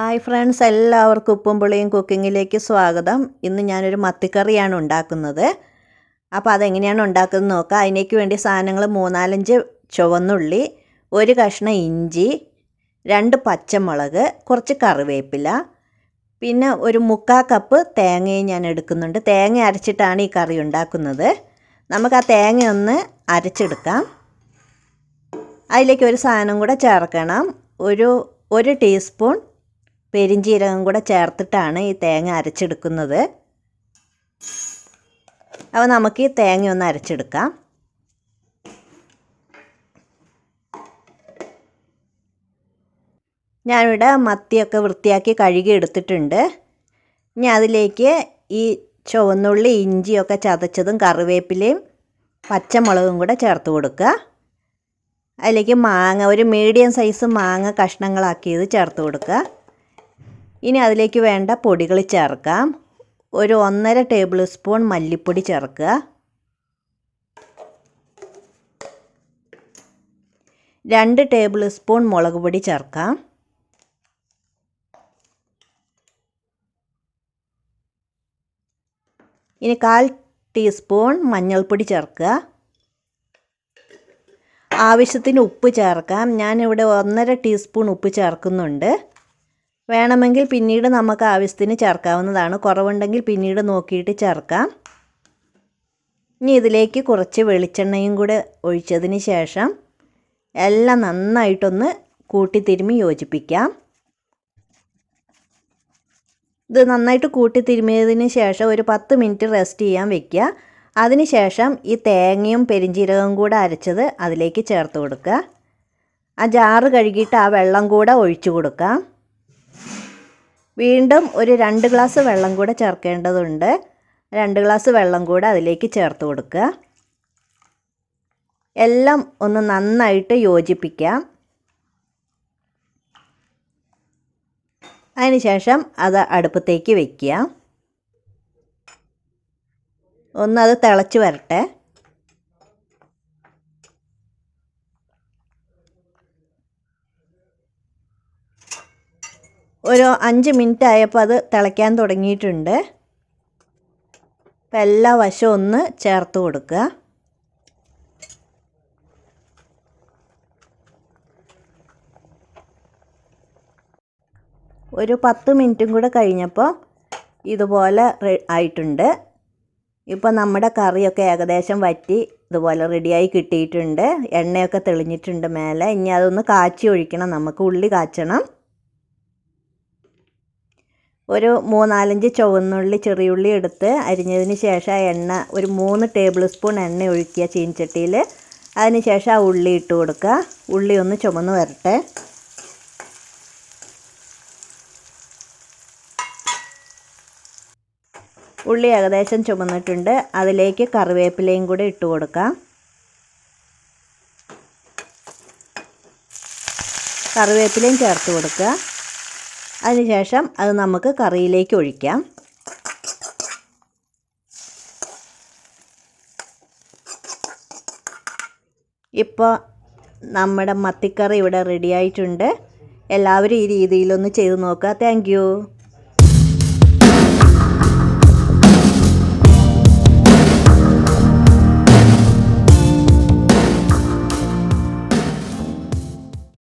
Hi friends എല്ലാവർക്കും ഉപ്പും പുളിയും കുക്കിങ്ങിലേക്ക് സ്വാഗതം. ഇന്ന് ഞാനൊരു മത്തിക്കറിയാണ് ഉണ്ടാക്കുന്നത്. അപ്പോൾ അതെങ്ങനെയാണ് ഉണ്ടാക്കുന്നത് നോക്കാം. അതിനേക്ക് വേണ്ടി സാധനങ്ങൾ മൂന്നാലഞ്ച് ചുവന്നുള്ളി ഒരു കഷ്ണം ഇഞ്ചി രണ്ട് പച്ചമുളക് കുറച്ച് കറിവേപ്പില പിന്നെ ഒരു മുക്കാ കപ്പ് തേങ്ങയും ഞാൻ എടുക്കുന്നുണ്ട്. തേങ്ങ അരച്ചിട്ടാണ് ഈ കറി ഉണ്ടാക്കുന്നത്. നമുക്ക് ആ തേങ്ങ ഒന്ന് അരച്ചെടുക്കാം. അതിലേക്ക് ഒരു സാധനം കൂടെ ചേർക്കണം. ഒരു ഒരു ടീസ്പൂൺ പെരിഞ്ചീരകം കൂടെ ചേർത്തിട്ടാണ് ഈ തേങ്ങ അരച്ചെടുക്കുന്നത്. അപ്പോൾ നമുക്ക് ഈ തേങ്ങ ഒന്ന് അരച്ചെടുക്കാം. ഞാനിവിടെ മത്തിയൊക്കെ വൃത്തിയാക്കി കഴുകി എടുത്തിട്ടുണ്ട്. ഇനി അതിലേക്ക് ഈ ചുവന്നുള്ളി ഇഞ്ചിയൊക്കെ ചതച്ചതും കറിവേപ്പിലയും പച്ചമുളകും കൂടെ ചേർത്ത് കൊടുക്കുക. അതിലേക്ക് മാങ്ങ ഒരു മീഡിയം സൈസ് മാങ്ങ കഷ്ണങ്ങളാക്കിയത് ചേർത്ത് കൊടുക്കുക. ഇനി അതിലേക്ക് വേണ്ട പൊടികൾ ചേർക്കാം. ഒരു ഒന്നര ടേബിൾ സ്പൂൺ മല്ലിപ്പൊടി ചേർക്കുക. രണ്ട് ടേബിൾ സ്പൂൺ മുളക് പൊടി ചേർക്കാം. ഇനി കാൽ ടീസ്പൂൺ മഞ്ഞൾപ്പൊടി ചേർക്കുക. ആവശ്യത്തിന് ഉപ്പ് ചേർക്കാം. ഞാനിവിടെ ഒന്നര ടീസ്പൂൺ ഉപ്പ് ചേർക്കുന്നുണ്ട്. വേണമെങ്കിൽ പിന്നീട് നമുക്ക് ആവശ്യത്തിന് ചേർക്കാവുന്നതാണ്. കുറവുണ്ടെങ്കിൽ പിന്നീട് നോക്കിയിട്ട് ചേർക്കാം. ഇനി ഇതിലേക്ക് കുറച്ച് വെളിച്ചെണ്ണയും കൂടെ ഒഴിച്ചതിന് ശേഷം എല്ലാം നന്നായിട്ടൊന്ന് കൂട്ടിത്തിരുമി യോജിപ്പിക്കാം. ഇത് നന്നായിട്ട് കൂട്ടിത്തിരുമിയതിന് ശേഷം ഒരു പത്ത് മിനിറ്റ് റെസ്റ്റ് ചെയ്യാൻ വെക്കുക. അതിനുശേഷം ഈ തേങ്ങയും പെരിഞ്ചീരകവും കൂടെ അരച്ചത് അതിലേക്ക് ചേർത്ത് കൊടുക്കുക. ആ ജാറ് കഴുകിയിട്ട് ആ വെള്ളം കൂടെ ഒഴിച്ചു കൊടുക്കാം. വീണ്ടും ഒരു രണ്ട് ഗ്ലാസ് വെള്ളം കൂടെ ചേർക്കേണ്ടതുണ്ട്. രണ്ട് ഗ്ലാസ് വെള്ളം കൂടെ അതിലേക്ക് ചേർത്ത് കൊടുക്കുക. എല്ലാം ഒന്ന് നന്നായിട്ട് യോജിപ്പിക്കാം. അതിനുശേഷം അത് അടുപ്പത്തേക്ക് വയ്ക്കുക ഒന്നത് തിളച്ച് വരട്ടെ. ഒരു അഞ്ച് മിനിറ്റ് ആയപ്പോൾ അത് തിളയ്ക്കാൻ തുടങ്ങിയിട്ടുണ്ട്. അപ്പോൾ എല്ലാ വശവും ഒന്ന് ചേർത്ത് കൊടുക്കുക. ഒരു പത്ത് മിനിറ്റും കൂടെ കഴിഞ്ഞപ്പോൾ ഇതുപോലെ ആയിട്ടുണ്ട്. ഇപ്പോൾ നമ്മുടെ കറിയൊക്കെ ഏകദേശം വറ്റി ഇതുപോലെ റെഡിയായി കിട്ടിയിട്ടുണ്ട്. എണ്ണയൊക്കെ തെളിഞ്ഞിട്ടുണ്ട് മേലെ. ഇനി അതൊന്ന് കാച്ചി ഒഴിക്കണം. നമുക്ക് ഉള്ളി കാച്ചണം. ഒരു മൂന്നാലഞ്ച് ചുവന്നുള്ളി ചെറിയുള്ളി എടുത്ത് അരിഞ്ഞതിന് ശേഷം എണ്ണ ഒരു മൂന്ന് ടേബിൾ സ്പൂൺ എണ്ണ ഒഴിക്കുക ചീനച്ചട്ടിയിൽ. അതിന് ശേഷം ആ ഉള്ളി ഇട്ട് കൊടുക്കുക. ഉള്ളി ഒന്ന് ചുമന്ന് വരട്ടെ. ഉള്ളി ഏകദേശം ചുമന്നിട്ടുണ്ട്. അതിലേക്ക് കറിവേപ്പിലയും കൂടി ഇട്ട് കൊടുക്കാം കറിവേപ്പിലയും ചേർത്ത് കൊടുക്കുക. അതിനുശേഷം അത് നമുക്ക് കറിയിലേക്ക് ഒഴിക്കാം. ഇപ്പോൾ നമ്മുടെ മത്തിക്കറി ഇവിടെ റെഡി ആയിട്ടുണ്ട്. എല്ലാവരും ഈ രീതിയിലൊന്ന് ചെയ്ത് നോക്കുക. താങ്ക്